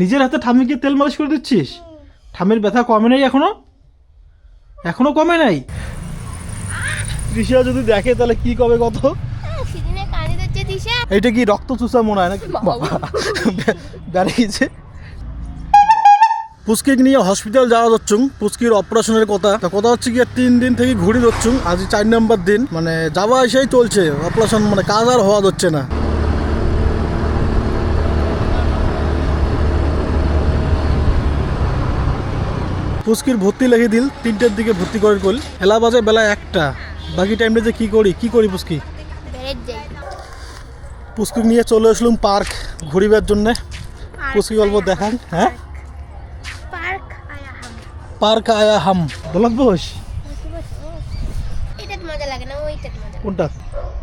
নিজের হাতে ঠাম্মিকে তেল মালিশ করে দিচ্ছিস? ঠাম্মির ব্যথা কমে নাই এখনও? এখনও কমে নাই? তৃষা যদি দেখে তাহলে কি কবে কত? এইটা কি রক্ত চুষা মনে হয় নাকি? গেছে পুস্কিক নিয়ে হসপিটাল যাওয়া যাচ্ছুম পুস্কির অপারেশনের কথা। তা কথা হচ্ছে কি তিন দিন থেকে ঘুরি যাচ্ছুম আজ চার নম্বর দিন। মানে যাওয়া এসেই চলছে। অপারেশন মানে কাজ আর হওয়া যাচ্ছে না। পুস্কির ভর্তি লেগে দিল তিনটের দিকে ভর্তি করে কল এলা বাজে বেলা একটা। বাকি টাইমটা যে কি করি? কি করি যাই পুস্কুক নিয়ে চলে আসলাম পার্ক ঘুরিবার জন্যে। পুস্কি গল্প দেখান হ্যাঁ? পার্ক আয়া হাম। বলাক বস? এটা। কোনটা?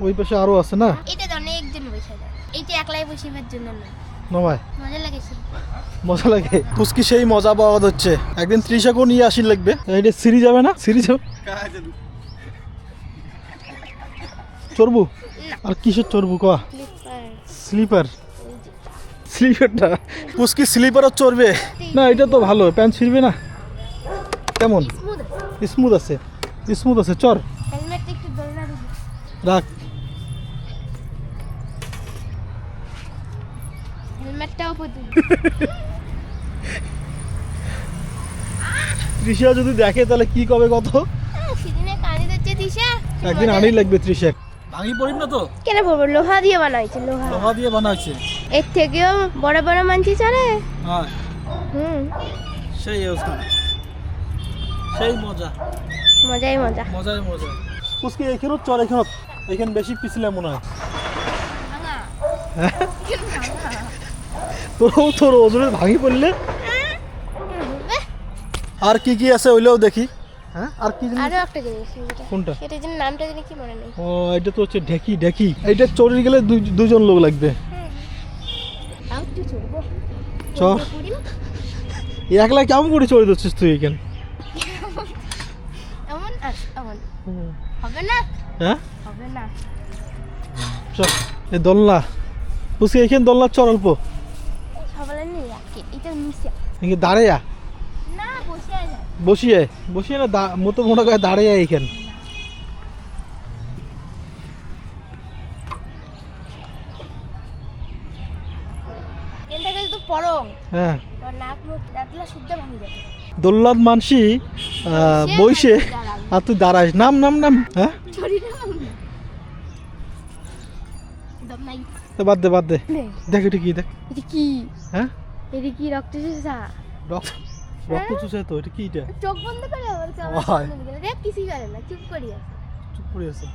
ওই পাশে আরও আছে না? এটা তো অনেকজন বসে যায় এইটা একলাই বসিবার জন্য না। নবাই মজা লাগে মজা লাগে। পুস্কি সেই মজা পাওয়া যাচ্ছে একদিন ত্রিশাকও নিয়ে আসি লাগবে। এইটা সিঁড়ি যাবে না? সিঁড়ি যাবে? চড়বু আর কিসের চড়বু কয়া স্লিপার। স্লিপারটা? পুস্কি স্লিপারও চড়বে। না এটা তো ভালো। প্যান্ট ছিঁড়বে না। কেমন? স্মুথ স্মুথ আছে। স্মুথ আছে। চর। রাখ। হেলমেটটাও পড়বি তৃষা যদি দেখে তাহলে কি কবে কত? সেদিনে কানে দিচ্ছে দিশা একদিন আনই লাগবে তৃষার ভাঙি পড়িম না তো? কেন বলব লোহা দিয়ে বানাইছে লোহা। লোহা দিয়ে বানা হয়েছে এর থেকেও বড় বড় মানছি চলে। হ্যাঁ। হুম। সেই অবস্থা। সেই মজা। মজাই মজা। মজাই মজা। পুষ্কি এখানেও চর এখানে এখানে বেশি পিছলে মনে হয়। হ্যাঁ? তোর তোর ওজনে ভাঙি পড়লে আর কি কি আছে ওইলেও দেখি। হ্যাঁ? আর কি আরও একটা জিনিস কোনটা? সেটা যেন নামটা জানি কি মনে নেই। ও এটা তো হচ্ছে ঢেকি ঢেকি। এইটা চড়ে গেলে দুই- দুজন লোক লাগবে। একলা কেমন করে চড়ে দিচ্ছিস তুই এখানে? এমন এমন। হবে না? হ্যাঁ? হবে না। চল এ দোলনা। বুঝছি এখানে দোলনা চর অল্প। সবাই নিয়ে এটা নিচে। আছে বসিয়ে বসিয়ে না মতো মোটা করে দাঁড়িয়ে হ্যাঁ। যাবে। দোলনাথ মানসি বইসে আর তুই দাঁড়াস। নাম নাম নাম হ্যাঁ? বাদ দে বাদ দে। দেখ এটা কি দেখ। এটা কি? হ্যাঁ? এটা কি রক্ত রক্ত রক্ত চুষে তো এটা কি এটা? চোখ বন্ধ করে ওই। দেখ কিছুই করে না চুপ করি আছে। চুপ করে আছে।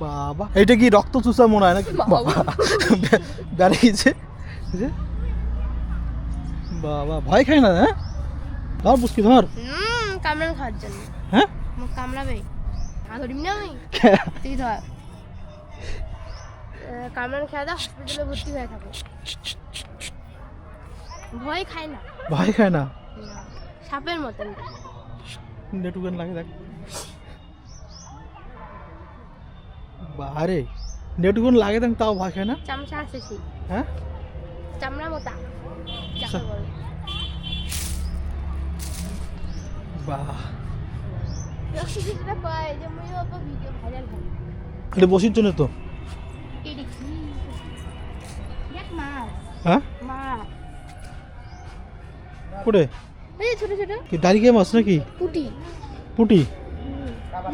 বাবা এটা কি রক্ত চুষা মনে হয় নাকি? বাবা। যে। বাবা ভয় খাই না হ্যাঁ? ধর বুঝকি ধর। কামড়ান খাওয়ার জন্য। হ্যাঁ? মুখ কামড়াবে। আর ধরিম না আমি? তুই ধর। কামড়ান খেয়ে দাও হসপিটালে ভর্তি হয়ে থাকো। ভয় খায় না। ভয় খায় না? সাপের মতন। নেটুকেন লাগে দেখ। বাহারে নেটুকুন লাগে দেখ তাও ভয় খায় না? চামচা আছে সেই হ্যাঁ? চামড়া মোটা। বাহ। বসির জন্য তো। হ্যাঁ? কোটে এই ছোট ছোট। কি দাঁড়িয়ে মাছ নাকি? পুটি। পুটি?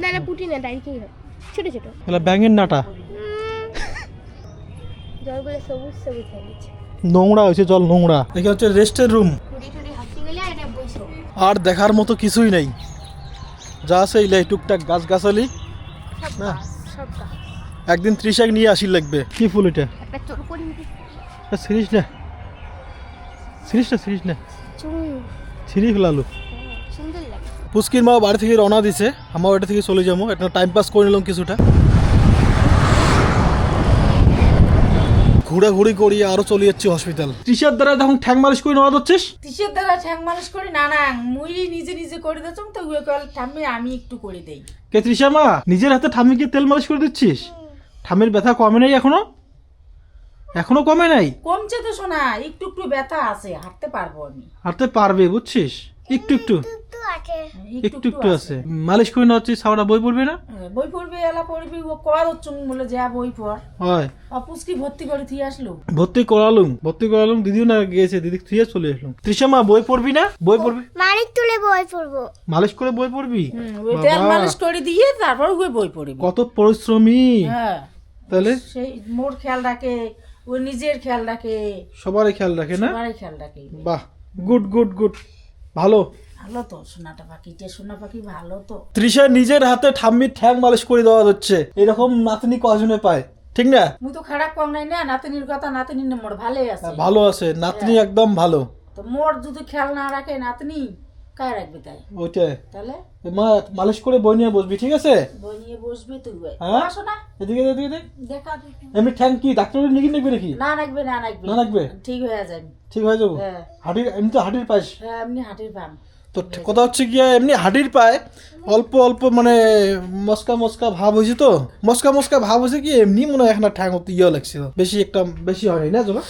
না না পুটি না দাঁড়িয়েই হয় ছোট ছোট। এলা ব্যাঙের নাটা। জলগুলো সবুজ সবুজ হয়ে গেছে। নোংরা হয়েছে জল নোংরা। হচ্ছে রেস্টের রুম। আর দেখার মতো কিছুই নেই। যা আছে এই টুকটাক গাছ গাছালি না। একদিন ত্রিশাক নিয়ে আসি লাগবে। কি ফুল এটা? করি সিরিজ না। সিরিজ না সিরিজ ফেলালু হ্যাঁ, পুস্কির মা বাড়ি থেকে রওনা দিছে আমার বাড়ি থেকে চলে যাব। একটা টাইম পাস করে নিলাম কিছুটা। ঘুরাঘুরি করি আরও চলে যাচ্ছি হসপিটাল ত্রিশার দ্বারা যখন ঠ্যাং মালিশ করে নেওয়া হচ্ছিস? কিসের দ্বারা ঠ্যাং মানুষ করি? না না মুই নিজে নিজে করে দিতাম তো ওই কল ঠাম্মি আমি একটু করে দেই। কে ত্রিশা মা নিজের হাতে ঠাম্মিকে তেল মালিশ করে দিচ্ছিস? ঠাম্মির ব্যথা কমে নাই এখনও? এখনও কমে নাই? কমছে তো শোনা একটু একটু ব্যথা আছে হাঁটতে পারব আমি। হাঁটতে পারবে বুঝছিস? একটু একটু। একটু একটু একটু আছে। মালিশ করে না হচ্ছে সাওড়া বই পড়বে না? হ্যাঁ, বই পড়বি এলা পড়বি ও কয়া হচ্ছে বলে যা বই পড়। হয়। অপুষ্কি ভর্তি করে আসলো ভর্তি করালুম ভর্তি করালুম দিদিও না গিয়েছে দিদি থুয়ে চলে তৃষা মা বই পড়বি না? বই পড়বি? মানিক তুলে বই পড়ব। মালিশ করে বই পড়বি? তেল মালিশ করে দিয়ে তারপর বই পড়বি। কত পরিশ্রমী। হ্যাঁ। তাহলে? সেই মোর খেয়াল রাখে ও নিজের খেয়াল রাখে। সবারই খেয়াল রাখে না? সবারই খেয়াল রাখে। বাহ গুড গুড গুড। ভালো? ভালো তো সোনাটা পাখিটা সোনা পাখি ভালো তো। তৃষা নিজের হাতে ঠাম্মির ঠ্যাং মালিশ করে দেওয়া হচ্ছে। এরকম নাতনি কজনে পায় ঠিক না? মুই তো খারাপ কম নাই না নাতিনির কথা নাতিনি না মোর ভালোই আছে। ভালো আছে নাতনি একদম ভালো। তো মোর যদি খেয়াল না রাখে নাতনি কায় রাখবে তাই? ওইটাই। তাহলে? মা মালিশ করে বই নিয়ে বসবি ঠিক আছে? বই নিয়ে বসবি তুই হ্যাঁ? আসো না। এদিকে এদিকে দেখ। দেখা। এমনি ঠ্যাং কি? ডাক্তার নিয়ে নাকি নাকি? না রাখবে না রাখবে। না রাখবে? ঠিক হয়ে যাবে। ঠিক হয়ে যাব? হ্যাঁ। হাঁটির এমনি তো হাঁটির পাশ। হ্যাঁ এমনি হাটের পান তো কথা হচ্ছে গিয়া এমনি হাঁটির পায় অল্প অল্প মানে মস্কা মস্কা ভাব হয়েছে তো। মস্কা মস্কা ভাব হয়েছে কি? এমনি মনে হয় এখন ঠ্যাং ইয়ে লাগছিল। বেশি একটা বেশি হয়নি না জমা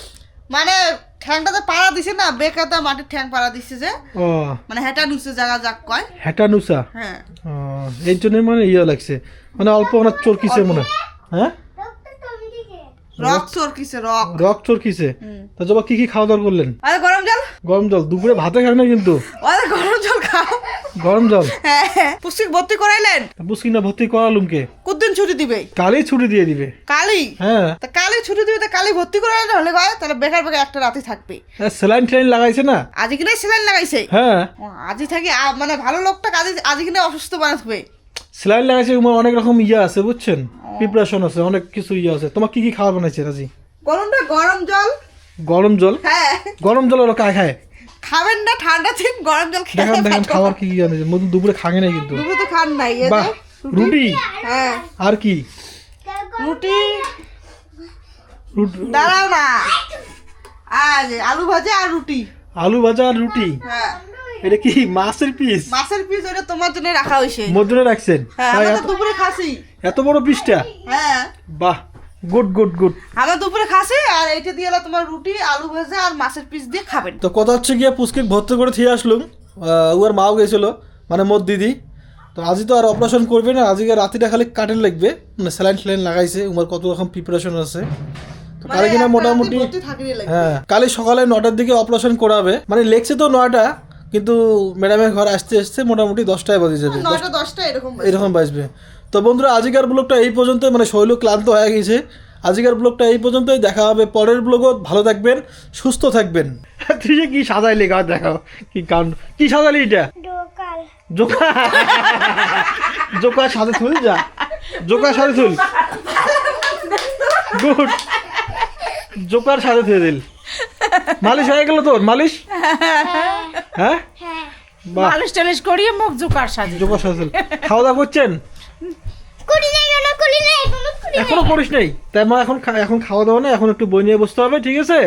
মানে ঠ্যাংটাতে পাড়া দিছে না বেকাতা মাটির ঠ্যাং পাড়া দিছে যে ও। মানে হেটা নুছে জায়গা যাক কয়। হ্যাটানুসা হ্যাঁ। ও, এই জন্য মানে ইয়ে লাগছে। মানে অল্প মানে চরকিছে মনে হ্যাঁ? রক চরকিছে রক। রক চরকিছে তা জবা কি কি খাওয়া দাওয়া করলেন? আরে গরম জল। গরম জল? দুপুরে ভাতে খাই না কিন্তু? আরে গরম জল খাও। গরম জল? হ্যাঁ হ্যাঁ। পুষ্টিক ভর্তি করাইলেন? বুঝকি না ভর্তি করালুম কে? কতদিন ছুটি দিবে। কালই ছুটি দিয়ে দিবে। কালি? হ্যাঁ। তা কালি ছুটি দিবে তা কালি ভর্তি করাইলে হলে কয় তাহলে বেকার বেকার একটা রাতে থাকবে। স্যালাইন ট্যালাইন লাগাইছে না? আজি কিনে সেলাইন লাগাইছে? হ্যাঁ। ও, আজি থাকি মানে ভালো লোকটা কাজে আজি কিনে অসুস্থ বানাতে স্যালাইন লাগাইছে অনেক রকম ইয়ে আছে বুঝছেন? প্রিপারেশন আছে অনেক কিছু ইয়ে আছে। তোমার কি কি খাওয়া বানাইছে রাজি গরমটা গরম জল। গরম জল? হ্যাঁ। গরম জল ওরা কায় খায়? খাবেন না ঠান্ডা দিন গরম জল খেয়ে দেখান দেখান খাবার কি কি আনেছে মধু দুপুরে খাগে না কিন্তু। দুপুরে তো খান নাই এই যে, বাহ। রুটি? হ্যাঁ। আর কি? রুটি। দাঁড়াও না। আজ আলু ভাজা আর রুটি। আলু ভাজা আর রুটি? হ্যাঁ। এটা কি মাছের পিস? মাছের পিস ওটা তোমার জন্য রাখা হয়েছে। মধ্যে রাখছেন? হ্যাঁ আমরা তো দুপুরে খাসি। এত বড় পিসটা? হ্যাঁ। বাহ গুড গুড গুড। আমরা দুপুরে খাসি আর এইটা দিয়ে হলো তোমার রুটি আলু ভাজা আর মাছের পিস দিয়ে খাবেন। তো কথা হচ্ছে গিয়ে পুষ্কিক ভর্তি করে থিয়ে আসলুম। আহ, উয়ার মাও গেছিল মানে মোর দিদি। তো আজই তো আর অপারেশন করবে না আজকে রাতিটা খালি কাটেন লাগবে। মানে স্যালাইন স্যালাইন লাগাইছে উমার কত রকম প্রিপারেশন আছে। তো কালে কিনা মোটামুটি। হ্যাঁ কালি সকালে নটার দিকে অপারেশন করাবে। মানে লেগছে তো নয়টা কিন্তু ম্যাডামের ঘর আসতে আসতে মোটামুটি দশটায় বাজে যাবে। এরকম বাজবে। তো বন্ধুরা আজিকার ব্লগটা এই পর্যন্ত মানে শৈল ক্লান্ত হয়ে গেছে। আজকের ব্লগটা এই পর্যন্তই। দেখা হবে পরের ব্লগও ভালো থাকবেন সুস্থ থাকবেন। তুই যে কি সাজাইলি গা দেখাও। কি কান কি সাজালি এটা? জোকা। জোকা সাথে তুল যা। জোকা সাথে তুল গুড। জোকার সাথে থুয়ে দিল। মালিশ হয়ে গেল তোর মালিশ? হ্যাঁ? হ্যাঁ মালিশ টালিশ করিয়ে মুখ জোকার সাজে জোকার সাথে খাওয়া দাওয়া করছেন? এখনও করিস নাই? তাই মা এখন এখন খাওয়া দাওয়া না এখন একটু বই নিয়ে বসতে হবে ঠিক আছে?